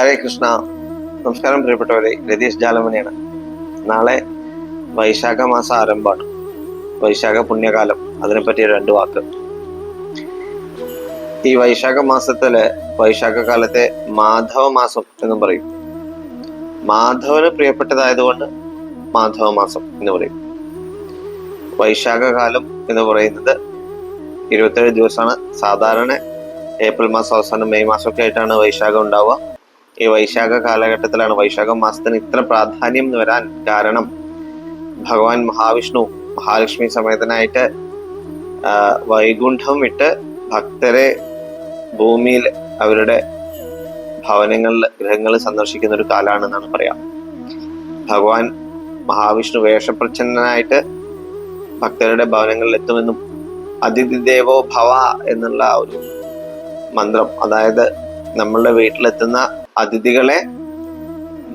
ഹരേ കൃഷ്ണ. നമസ്കാരം പ്രിയപ്പെട്ടവരെ. രതീഷ് ജാലമണിയാണ്. നാളെ വൈശാഖ മാസ ആരംഭമാണ്. വൈശാഖ പുണ്യകാലം. അതിനെപ്പറ്റി രണ്ട് വാക്ക്. ഈ വൈശാഖ മാസത്തിൽ വൈശാഖ കാലത്തെ മാധവ മാസം എന്നും പറയും. മാധവന് പ്രിയപ്പെട്ടതായതുകൊണ്ട് മാധവ മാസം എന്ന് പറയും. വൈശാഖ കാലം എന്ന് പറയുന്നത് ഇരുപത്തേഴ് ദിവസമാണ്. സാധാരണ ഏപ്രിൽ മാസം അവസാനം മെയ് മാസമൊക്കെ ആയിട്ടാണ് വൈശാഖം ഉണ്ടാവുക. ഈ വൈശാഖ കാലഘട്ടത്തിലാണ് വൈശാഖ മാസത്തിന് ഇത്ര പ്രാധാന്യം വരാൻ കാരണം. ഭഗവാൻ മഹാവിഷ്ണു മഹാലക്ഷ്മി സമേതനായിട്ട് വൈകുണ്ഠം വിട്ട് ഭക്തരെ ഭൂമിയിൽ അവരുടെ ഭവനങ്ങളിൽ ഗ്രഹങ്ങൾ സന്ദർശിക്കുന്ന ഒരു കാലാണെന്നാണ് പറയാം. ഭഗവാൻ മഹാവിഷ്ണു വേഷപ്രച്ഛന്നനായിട്ട് ഭക്തരുടെ ഭവനങ്ങളിൽ എത്തുമെന്നും അതിഥി ദേവോ ഭവ എന്നുള്ള ഒരു മന്ത്രം അതായത് നമ്മളുടെ വീട്ടിലെത്തുന്ന അതിഥികളെ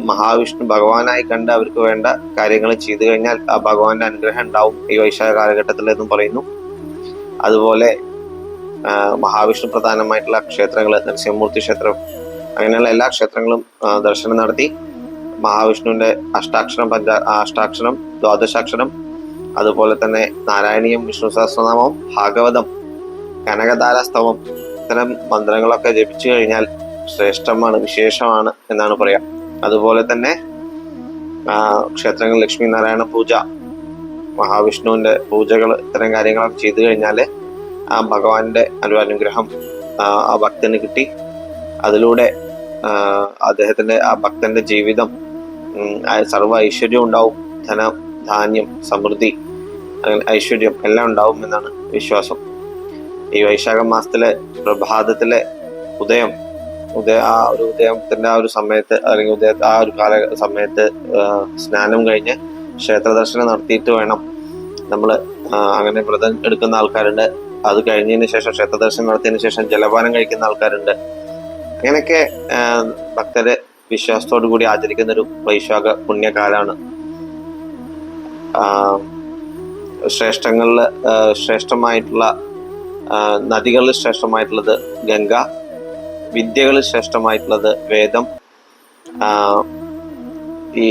മഹാവിഷ്ണു ഭഗവാനായി കണ്ട് അവർക്ക് വേണ്ട കാര്യങ്ങൾ ചെയ്തു കഴിഞ്ഞാൽ ആ ഭഗവാന്റെ അനുഗ്രഹം ഉണ്ടാവും ഈ വൈശാഖ കാലഘട്ടത്തിൽ എന്നും പറയുന്നു. അതുപോലെ മഹാവിഷ്ണു പ്രധാനമായിട്ടുള്ള ക്ഷേത്രങ്ങൾ നരസിംഹമൂർത്തി ക്ഷേത്രം അങ്ങനെയുള്ള എല്ലാ ക്ഷേത്രങ്ങളും ദർശനം നടത്തി. മഹാവിഷ്ണുവിന്റെ അഷ്ടാക്ഷരം പഞ്ച അഷ്ടാക്ഷരം ദ്വാദശാക്ഷരം അതുപോലെ തന്നെ നാരായണീയം വിഷ്ണു സഹസ്രനാമം ഭാഗവതം കനകതാരാസ്തവം ഇത്തരം മന്ത്രങ്ങളൊക്കെ ജപിച്ചു കഴിഞ്ഞാൽ ശ്രേഷ്ഠമാണ് വിശേഷമാണ് എന്നാണ് പറയാ. അതുപോലെ തന്നെ ആ, ക്ഷേത്രങ്ങളിൽ ലക്ഷ്മി നാരായണ പൂജ മഹാവിഷ്ണുവിന്റെ പൂജകൾ ഇത്തരം കാര്യങ്ങളൊക്കെ ചെയ്തു കഴിഞ്ഞാൽ ആ ഭഗവാന്റെ ഒരു അനുഗ്രഹം ആ, ഭക്തന് കിട്ടി. അതിലൂടെ അദ്ദേഹത്തിന്റെ ആ ഭക്തന്റെ ജീവിതം സർവ ഐശ്വര്യം ഉണ്ടാവും. ധനം ധാന്യം സമൃദ്ധി അങ്ങനെ ഐശ്വര്യം എല്ലാം ഉണ്ടാവും എന്നാണ് വിശ്വാസം. ഈ വൈശാഖ മാസത്തിലെ പ്രഭാതത്തിലെ ഉദയം ഉദയ ആ ഒരു ഉദയത്തിന്റെ ആ ഒരു സമയത്ത് അല്ലെങ്കിൽ ഉദയ ആ ഒരു കാല സമയത്ത് സ്നാനം കഴിഞ്ഞ് ക്ഷേത്ര ദർശനം നടത്തിയിട്ട് വേണം. നമ്മൾ അങ്ങനെ വ്രതം എടുക്കുന്ന ആൾക്കാരുണ്ട്. അത് കഴിഞ്ഞതിന് ശേഷം ക്ഷേത്ര ദർശനം നടത്തിയതിനു ശേഷം ജലപാനം കഴിക്കുന്ന ആൾക്കാരുണ്ട്. അങ്ങനെയൊക്കെ ഭക്തരെ വിശ്വാസത്തോടു കൂടി ആചരിക്കുന്ന ഒരു വൈശാഖ പുണ്യകാലാണ്. ശ്രേഷ്ഠങ്ങളിൽ ശ്രേഷ്ഠമായിട്ടുള്ള നദികളിൽ ശ്രേഷ്ഠമായിട്ടുള്ളത് ഗംഗ. വിദ്യകളിൽ ശ്രേഷ്ഠമായിട്ടുള്ളത് വേദം. ഈ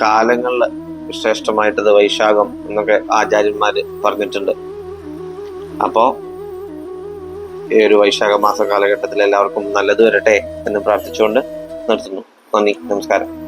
കാലങ്ങളിൽ ശ്രേഷ്ഠമായിട്ടത് വൈശാഖം എന്നൊക്കെ ആചാര്യന്മാർ പറഞ്ഞിട്ടുണ്ട്. അപ്പോൾ ഈ ഒരു വൈശാഖ മാസ കാലഘട്ടത്തിൽ എല്ലാവർക്കും നല്ലത് വരട്ടെ എന്ന് പ്രാർത്ഥിച്ചുകൊണ്ട് നിർത്തുന്നു. നന്ദി നമസ്കാരം.